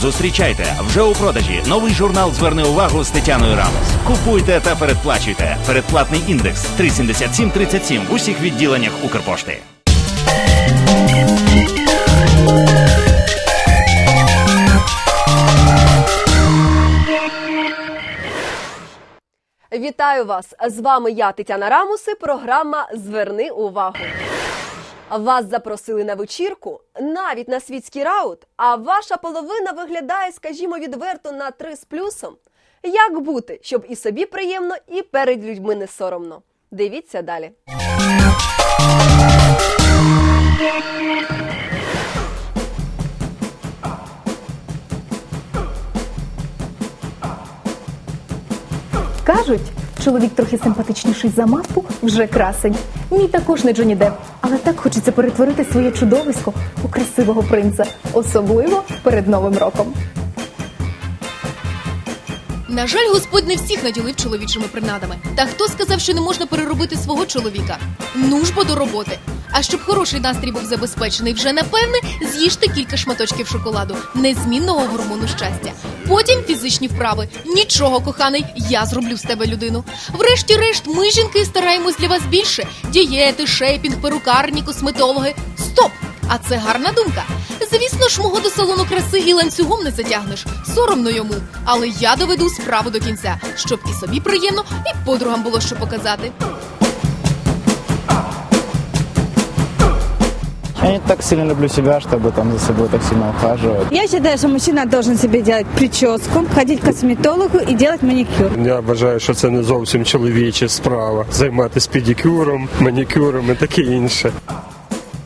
Зустрічайте вже у продажі новий журнал Зверни увагу з Тетяною Рамос. Купуйте та передплачуйте. Передплатний індекс 37737 в усіх відділеннях Укрпошти. Вітаю вас! З вами я, Тетяна Рамуси. Програма Зверни увагу. Вас запросили на вечірку, навіть на світський раут, а ваша половина виглядає, скажімо, відверто на три з плюсом. Як бути, щоб і собі приємно, і перед людьми не соромно? Дивіться далі. Чоловік трохи симпатичніший за мавпу вже красень. Мій також не Джоні Деп, але так хочеться перетворити своє чудовисько у красивого принца, особливо перед Новим роком. На жаль, Господь не всіх наділив чоловічими принадами. Та хто сказав, що не можна переробити свого чоловіка? Ну ж бо до роботи. А щоб хороший настрій був забезпечений вже напевне, з'їжте кілька шматочків шоколаду, незмінного гормону щастя. Потім фізичні вправи. Нічого, коханий, я зроблю з тебе людину. Врешті-решт, ми, жінки, стараємось для вас більше: дієти, шейпінг, перукарні, косметологи. Стоп! А це гарна думка. Звісно ж, мого до салону краси і ланцюгом не затягнеш. Соромно йому. Але я доведу справу до кінця, щоб і собі приємно, і подругам було що показати. Я не так сильно люблю себя, чтобы там за собой так сильно ухаживать. Я считаю, что мужчина должен себе делать прическу, ходить к косметологу и делать маникюр. Я вважаю, що це не зовсім чоловіча справа займатися педикюром, манікюром і таке інше.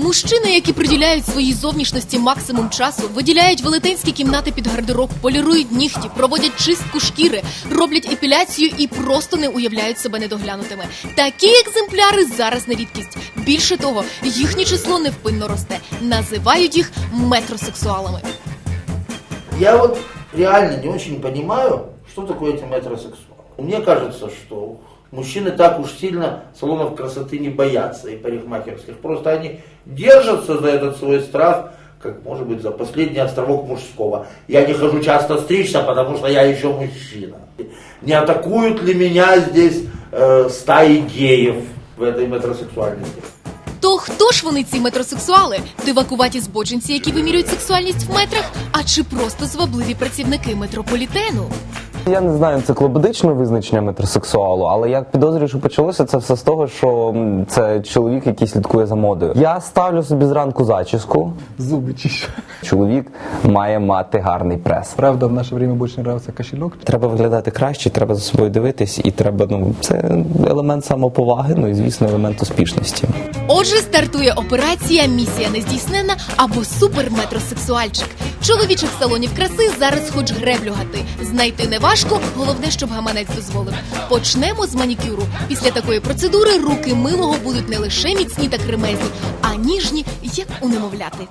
Мужчини, які приділяють своїй зовнішності максимум часу, виділяють велетенські кімнати під гардероб, полірують нігті, проводять чистку шкіри, роблять епіляцію і просто не уявляють себе недоглянутими. Такі екземпляри зараз не рідкість. Більше того, їхнє число невпинно росте. Називають їх метросексуалами. Я вот реально не очень понимаю, что такое эти метросексуалы. Мне кажется, что мужчины так уж сильно салонов красоты не боятся и парикмахерских. Просто они держатся за этот свой страх, как может быть за последний островок мужского. Я не хожу часто стричься, потому что я еще мужчина. Не атакуют ли меня здесь э, стаи геев в этой метросексуальности? То хто ж вони ці метросексуали? Дивакуваті збочинці, які вимірюють сексуальність в метрах, а чи просто звабливі працівники метрополітену? Я не знаю енциклопедичне визначення метросексуалу, але я підозрюю, що почалося це все з того, що це чоловік, який слідкує за модою. Я ставлю собі зранку зачіску. Зубы чищу. Чоловік має мати гарний прес. Правда, в наше время больше нравится кошелек. Треба виглядати краще, треба за собою дивитись, і треба, ну це елемент самоповаги, ну і звісно, елемент успішності. Отже, стартує операція Місія нездійсненна або суперметросексуальчик. Чоловічих салонів краси зараз хоч греблю гати. Знайти не важко, головне, щоб гаманець дозволив. Почнемо з манікюру. Після такої процедури руки милого будуть не лише міцні та кремезні, а ніжні, як у немовляти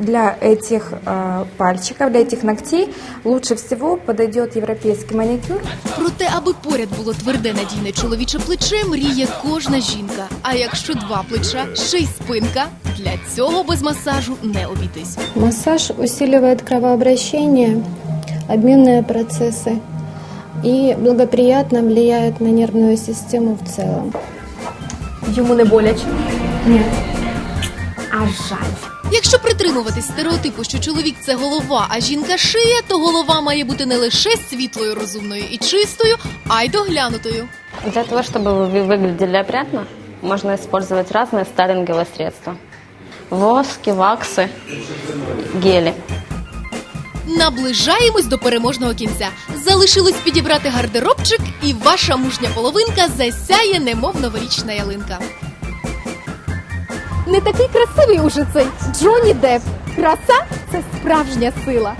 Для этих э, пальчиков, для этих ногтей лучше всего подойдет европейский маникюр. Проте, аби поряд було тверде надійне чоловіче плече, мріє кожна жінка. А якщо два плеча, ще й спинка, для цього без масажу не обійтись. Массаж усиливает кровообращение, обменные процессы и благоприятно влияет на нервную систему в целом. Йому не боляче. Нет. А жаль. Якщо притримуватись стереотипу, що чоловік це голова, а жінка шия, то голова має бути не лише світлою, розумною і чистою, а й доглянутою. Для того, чтобы вы выглядели опрятно, можно использовать разные стайлинговые средства. Воски, ваксы, гели. Наближаємось до переможного кінця. Залишилось підібрати гардеробчик, і ваша мужня половинка засяє, немов новорічна ялинка. Не такий красивий уже цей Джоні Депп. Краса це справжня сила.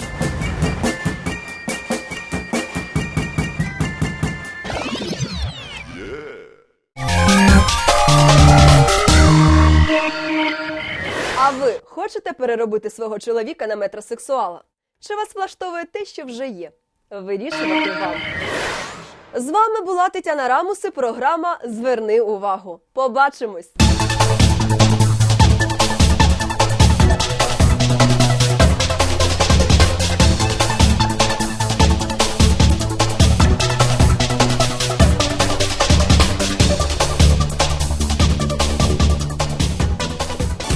А ви хочете переробити свого чоловіка на метросексуала? Чи вас влаштовує те, що вже є? Вирішувати вам. З вами була Тетяна Рамуси. Програма Зверни увагу. Побачимось!